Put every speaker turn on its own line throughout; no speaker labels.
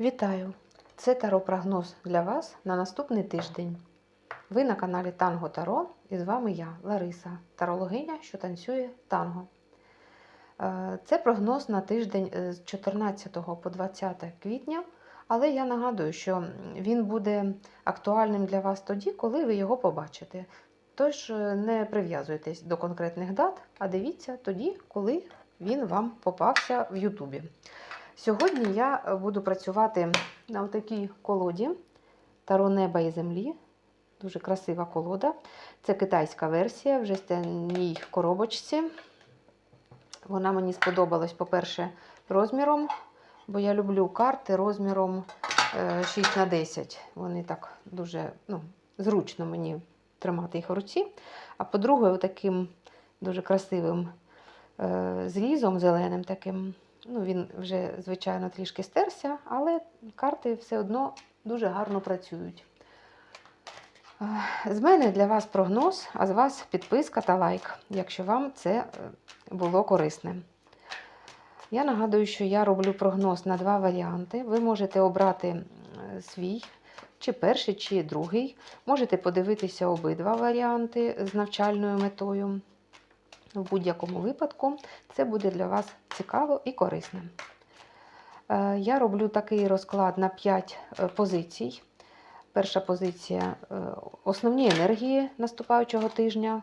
Вітаю! Це таро-прогноз для вас на наступний тиждень. Ви на каналі Танго Таро і з вами я, Лариса, тарологиня, що танцює танго. Е, Це прогноз на тиждень е, з 14 по 20 квітня, але я нагадую, що він буде актуальним для вас тоді, коли ви його побачите. Тож е, не прив'язуйтесь до конкретних дат, а дивіться тоді, коли він вам попався в Ютубі. Сьогодні я е, буду працювати на такій колоді Таро неба і землі. Дуже красива колода. Це китайська версія в жестяній коробочці. Вона мені сподобалась, по-перше, розміром, бо я люблю карти розміром 6 на 10. Вони так дуже ну, зручно мені тримати їх в руці. А по-друге, таким дуже красивим е, зрізом зеленим таким. Ну, він вже, звичайно, трішки стерся, але карти все одно дуже гарно працюють. Е, З мене для вас прогноз, а з вас підписка та лайк, якщо вам це е, було корисне. Я нагадую, що я роблю прогноз на два варіанти. Ви можете обрати свій, чи перший, чи другий. Можете подивитися обидва варіанти з навчальною метою. В будь-якому випадку це буде для вас цікаво і корисно. Е, Я роблю такий розклад на 5 позицій. Перша позиція е, основні енергії наступаючого тижня,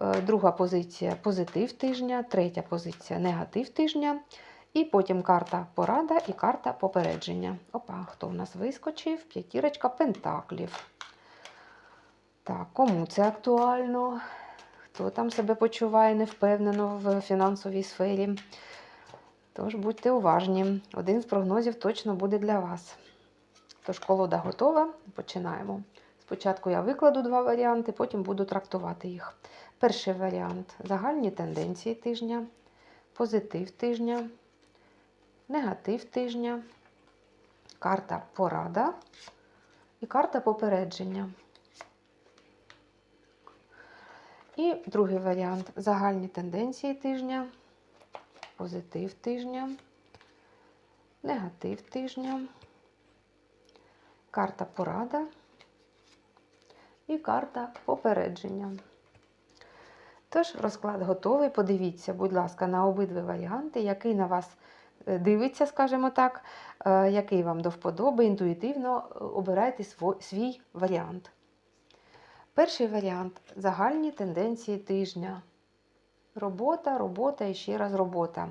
Е, друга позиція позитив тижня, третя позиція негатив тижня. І потім карта порада і карта попередження. Опа, хто в нас вискочив? П'ятірочка пентаклів. Так, кому це актуально? Хто там себе почуває невпевнено в фінансовій сфері? Тож будьте уважні. Один з прогнозів точно буде для вас. Тож колода готова. Починаємо. Спочатку я викладу два варіанти, потім буду трактувати їх. Перший варіант загальні тенденції тижня, позитив тижня, негатив тижня, карта порада і карта попередження. І другий варіант. Загальні тенденції тижня, позитив тижня, негатив тижня, карта порада. І карта попередження. Тож, розклад готовий. Подивіться, будь ласка, на обидва варіанти, який на вас е, дивиться, скажімо так, е, який вам до вподоби, інтуїтивно е, обирайте свій варіант. Перший варіант загальні тенденції тижня. Робота, робота і ще раз робота.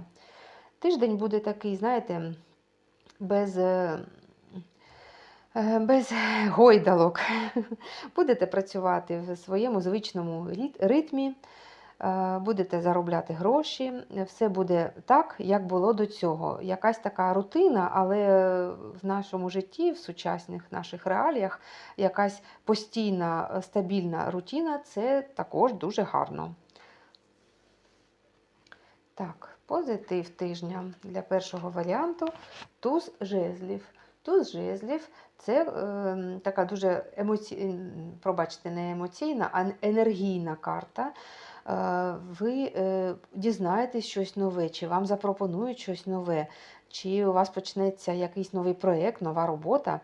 Тиждень буде такий, знаєте, без, е, е, без гойдалок. Будете працювати в своєму звичному ритмі, будете заробляти гроші. Все буде так, як було до цього. Якась така рутина, але в нашому житті, в сучасних наших реаліях, якась постійна, е, стабільна рутина це також дуже гарно. Так, позитив тижня для першого варіанту туз жезлів. Туз жезлів це е, така дуже емоці... пробачте, не емоційна, а енергійна карта. Е, ви е, дізнаєтесь щось нове, чи вам запропонують щось нове, чи у вас почнеться якийсь новий проєкт, нова робота,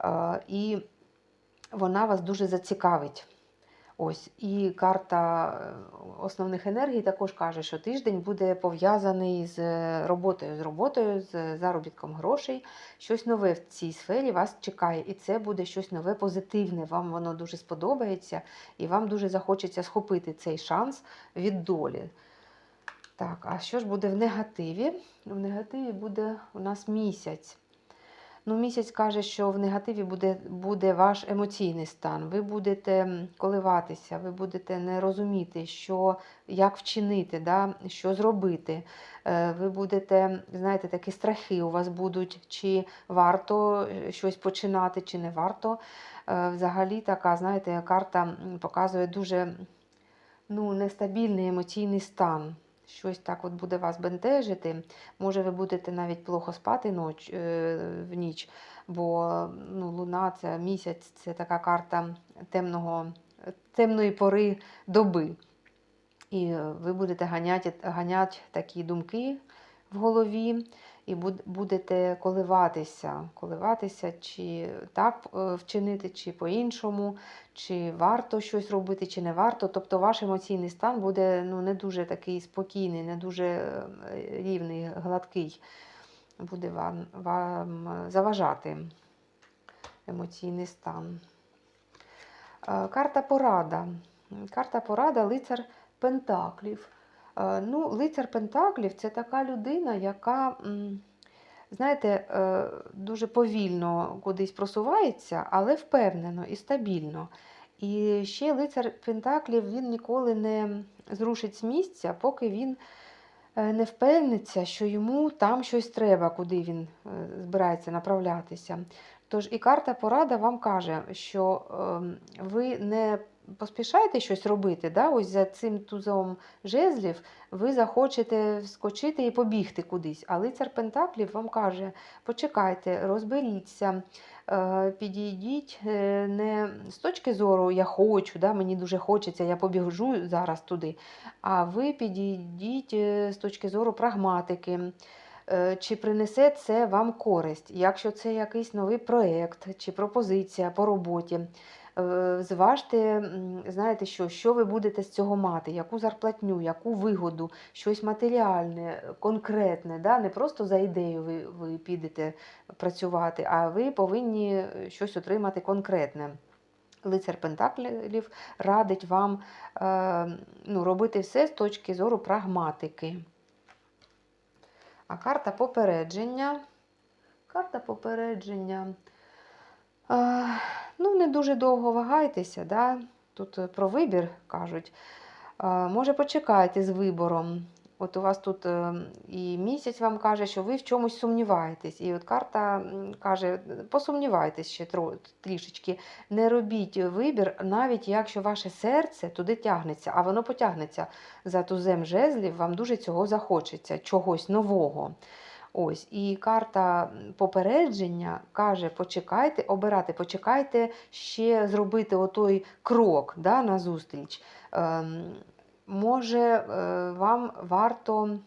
е, і вона вас дуже зацікавить. Ось, і карта е, основних енергій також каже, що тиждень буде пов'язаний з роботою, з роботою, з заробітком грошей. Щось нове в цій сфері вас чекає, і це буде щось нове, позитивне. Вам воно дуже сподобається, і вам дуже захочеться схопити цей шанс від долі. Так, а що ж буде в негативі? В негативі буде у нас місяць. Ну, місяць каже, що в негативі буде, буде ваш емоційний стан. Ви будете коливатися, ви будете не розуміти, що, як вчинити, да, що зробити. Е, Ви будете, знаєте, такі страхи у вас будуть, чи варто е, щось починати, чи не варто. Е, Взагалі така, знаєте, карта показує дуже ну, нестабільний емоційний стан. Щось так от буде вас бентежити. Може, ви будете навіть плохо спати ноч, е, в ніч, бо ну, луна це місяць, це така карта темного, темної пори доби. І ви будете ганяти, ганяти такі думки в голові, і будете коливатися, коливатися, чи так е, вчинити, чи по-іншому, чи варто щось робити, чи не варто. Тобто ваш емоційний стан буде ну, не дуже такий спокійний, не дуже е, рівний, гладкий. Буде вам, вам заважати емоційний стан. Е, Карта порада. Карта порада лицар Пентаклів. Е, Ну, лицар Пентаклів це така людина, яка, знаєте, е, дуже повільно кудись просувається, але впевнено і стабільно. І ще лицар Пентаклів він ніколи не зрушить з місця, поки він е, не впевниться, що йому там щось треба, куди він збирається направлятися. Тож і карта порада вам каже, що ем, ви не поспішайте щось робити. Да? Ось за цим тузом жезлів ви захочете вскочити і побігти кудись. А лицар Пентаклів вам каже: почекайте, розберіться, е, підійдіть е, не з точки зору я хочу, да? мені дуже хочеться, я побіжу зараз туди. А ви підійдіть е, з точки зору прагматики. Чи принесе це вам користь? Якщо це якийсь новий проєкт чи пропозиція по роботі, зважте, знаєте що, що ви будете з цього мати, яку зарплатню, яку вигоду, щось матеріальне, конкретне, да? не просто за ідею ви, ви підете працювати, а ви повинні е, щось отримати конкретне. Лицар Пентаклів радить вам е, ну, робити все з точки зору прагматики. А карта попередження. Карта попередження. Ну, не дуже довго вагайтеся. Да? Тут е, про вибір кажуть. Може, почекайте з вибором. От у вас тут е, і місяць вам каже, що ви в чомусь сумніваєтесь. І от карта каже, посумнівайтесь ще трішечки. Не робіть вибір, навіть якщо ваше серце туди тягнеться, а воно потягнеться за тузем жезлів, вам дуже цього захочеться, чогось нового. Ось, і карта попередження каже: почекайте, обирати, почекайте ще зробити отой крок да, назустріч. Е, може, е, вам варто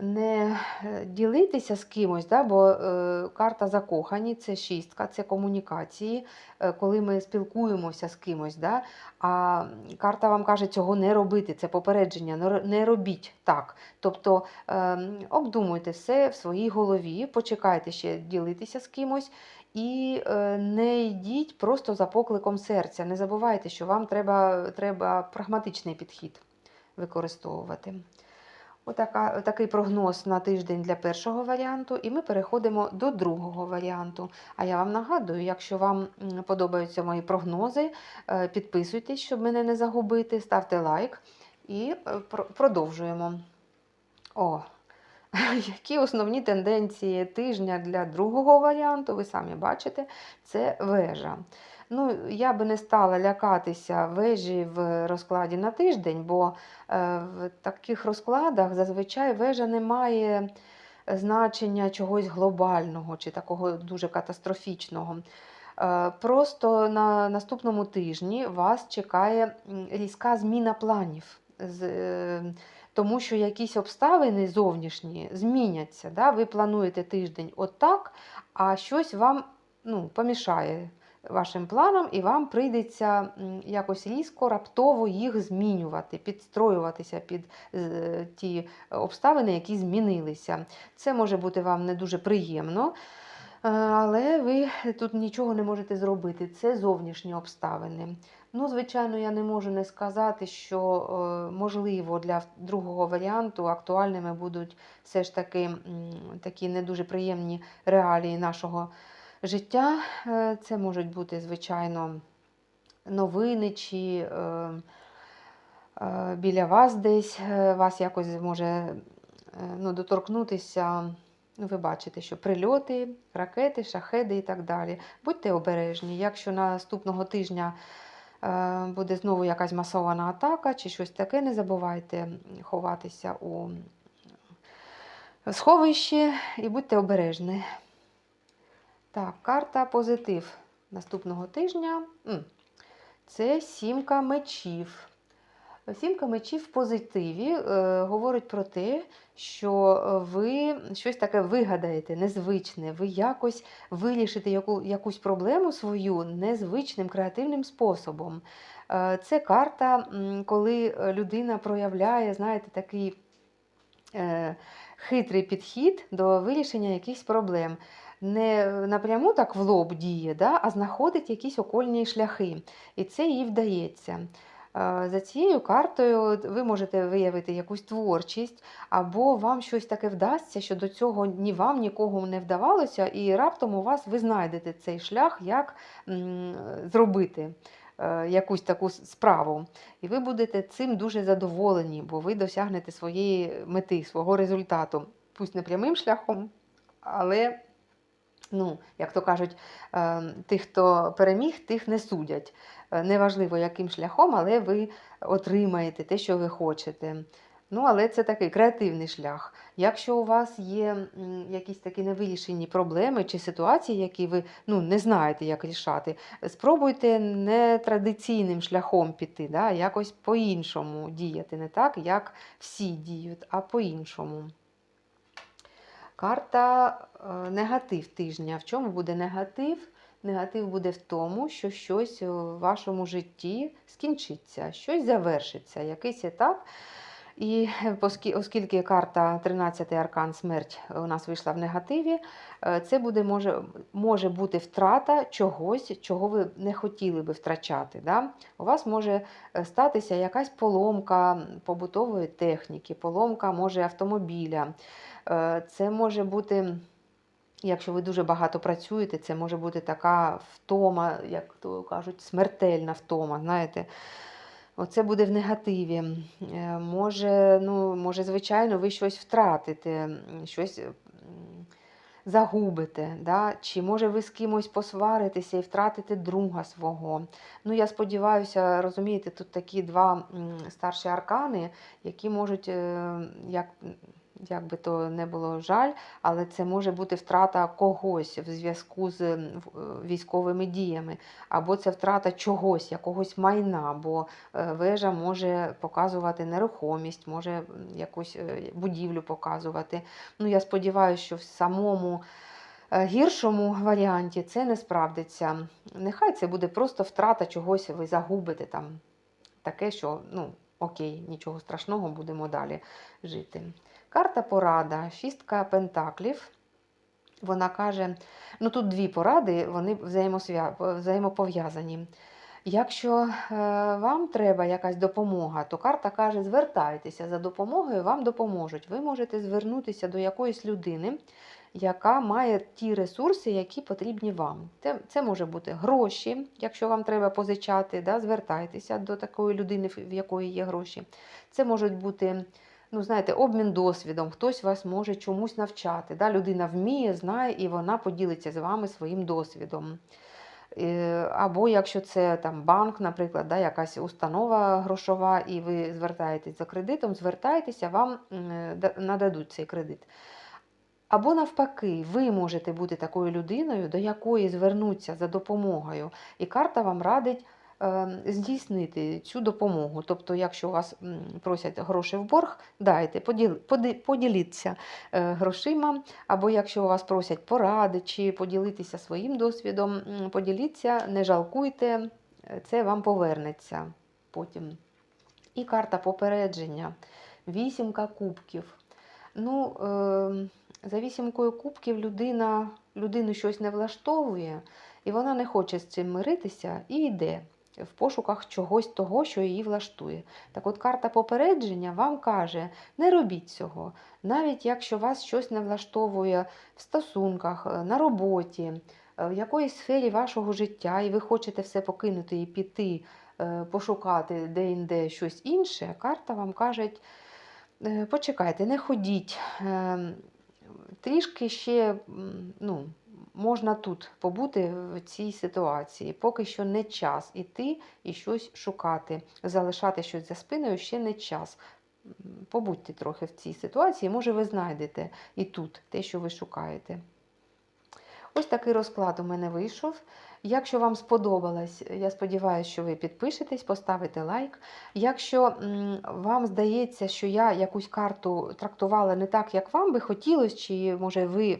не е, ділитися з кимось, да, бо е, карта закохані це шістка, це комунікації, е, коли ми спілкуємося з кимось. Да, а карта вам каже, цього не робити, це попередження, не робіть так. Тобто ем, обдумуйте все в своїй голові, почекайте ще ділитися з кимось. І е, не йдіть просто за покликом серця. Не забувайте, що вам треба, треба прагматичний підхід використовувати. Отака, такий прогноз на тиждень для першого варіанту, і ми переходимо до другого варіанту. А я вам нагадую, якщо вам подобаються мої прогнози, е, підписуйтесь, щоб мене не загубити, ставте лайк і е, продовжуємо. О, які основні тенденції тижня для другого варіанту, ви самі бачите, це вежа. Ну, я би не стала лякатися вежі в розкладі на тиждень, бо е, в таких розкладах зазвичай вежа не має значення чогось глобального чи такого дуже катастрофічного. Е, Просто на наступному тижні вас чекає різка зміна планів. Е, тому що якісь обставини зовнішні зміняться. Да? Ви плануєте тиждень отак, а щось вам ну, помішає вашим планам, і вам прийдеться якось різко, раптово їх змінювати, підстроюватися під ті обставини, які змінилися. Це може бути вам не дуже приємно. е, Але ви тут нічого не можете зробити. Це зовнішні обставини. Ну, звичайно, я не можу не сказати, що е, можливо для другого варіанту актуальними будуть все ж таки такі не дуже приємні реалії нашого життя. Е, Це можуть бути, звичайно, новини чи е, е, біля вас десь вас якось може ну, доторкнутися. Ну, ви бачите, що прильоти, ракети, шахеди і так далі. Будьте обережні. Якщо наступного тижня буде знову якась масована атака чи щось таке, не забувайте ховатися у сховищі і будьте обережні. Так, карта позитив наступного тижня. Це сімка мечів. Сімка мечів в позитиві е, говорить про те, що ви щось таке вигадаєте, незвичне, ви якось вирішите яку, якусь проблему свою незвичним креативним способом. Е, Це карта, коли людина проявляє, знаєте, такий е, хитрий підхід до вирішення якихось проблем. Не напряму так в лоб діє, да, а знаходить якісь окольні шляхи. І це їй вдається. Е, За цією картою ви можете виявити якусь творчість, або вам щось таке вдасться, що до цього ні вам, нікого не вдавалося, і раптом у вас ви знайдете цей шлях, як зробити е, якусь таку справу. І ви будете цим дуже задоволені, бо ви досягнете своєї мети, свого результату. Пусть не прямим шляхом, але, ну, як то кажуть, е, тих, хто переміг, тих не судять. Е, Неважливо, яким шляхом, але ви отримаєте те, що ви хочете. Ну, але це такий креативний шлях. Якщо у вас є якісь такі невирішені проблеми чи ситуації, які ви ну, не знаєте, як рішати, спробуйте нетрадиційним шляхом піти, да, якось по-іншому діяти, не так, як всі діють, а по-іншому. Карта е, негатив тижня. В чому буде негатив? Негатив буде в тому, що щось у вашому житті скінчиться, щось завершиться, якийсь етап. І оскільки карта 13 аркан смерть у нас вийшла в негативі, е, це буде може, може бути втрата чогось, чого ви не хотіли би втрачати. Да? У вас може е, статися якась поломка побутової техніки, поломка може автомобіля. Е, Це може бути. Якщо ви дуже багато працюєте, це може бути така втома, як то кажуть, смертельна втома. Знаєте, оце буде в негативі. Е, Може, ну, може, звичайно, ви щось втратите, щось загубите, да? чи може ви з кимось посваритеся і втратите друга свого. Ну, я сподіваюся, розумієте, тут такі два старші аркани, які можуть, е, як, як би то не було жаль, але це може бути втрата когось в зв'язку з е, військовими діями, або це втрата чогось, якогось майна, бо е, вежа може показувати нерухомість, може якусь е, будівлю показувати. Ну, я сподіваюся, що в самому гіршому варіанті це не справдиться. Нехай це буде просто втрата чогось, ви загубите там таке, що ну, окей, нічого страшного, будемо далі жити. Карта порада, шістка пентаклів. Вона каже: ну тут дві поради, вони взаємопов'язані. Якщо е, вам треба якась допомога, то карта каже: звертайтеся за допомогою, вам допоможуть. Ви можете звернутися до якоїсь людини, яка має ті ресурси, які потрібні вам. Це, це може бути гроші, якщо вам треба позичати, да, звертайтеся до такої людини, в якої є гроші. Це можуть бути. Ну, знаєте, обмін досвідом, хтось вас може чомусь навчати. Да? Людина вміє, знає, і вона поділиться з вами своїм досвідом. Е, Або якщо це там банк, наприклад, да, якась установа грошова, і ви звертаєтесь за кредитом, звертайтеся, вам нададуть цей кредит. Або навпаки, ви можете бути такою людиною, до якої звернуться за допомогою, і карта вам радить здійснити цю допомогу. Тобто, якщо вас просять гроші в борг, дайте, поділіться е, грошима, або якщо вас просять поради чи поділитися своїм досвідом, поділіться, не жалкуйте, е, це вам повернеться потім. І карта попередження. Вісімка кубків. Ну, е, за вісімкою кубків людина, людину щось не влаштовує, і вона не хоче з цим миритися і йде в пошуках чогось того, що її влаштує. Так от карта попередження вам каже: не робіть цього. Навіть якщо вас щось не влаштовує в стосунках, е, на роботі, е, в якоїсь сфері вашого життя, і ви хочете все покинути і піти, е, пошукати де-інде щось інше, карта вам каже, Почекайте, не ходіть. Ем, Трішки ще ну, можна тут побути в цій ситуації. Поки що не час іти і щось шукати. Залишати щось за спиною ще не час. Побудьте трохи в цій ситуації, може, ви знайдете і тут те, що ви шукаєте. Ось такий розклад у мене вийшов. Якщо вам сподобалось, я сподіваюся, що ви підпишетесь, поставите лайк. Якщо вам здається, що я якусь карту трактувала не так, як вам би хотілося, чи може ви е,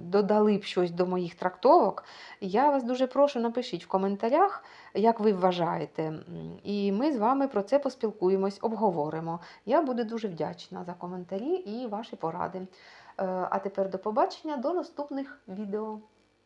додали б щось до моїх трактовок, я вас дуже прошу, напишіть в коментарях, як ви вважаєте. І ми з вами про це поспілкуємось, обговоримо. Я буду дуже вдячна за коментарі і ваші поради. Е, А тепер до побачення, до наступних відео.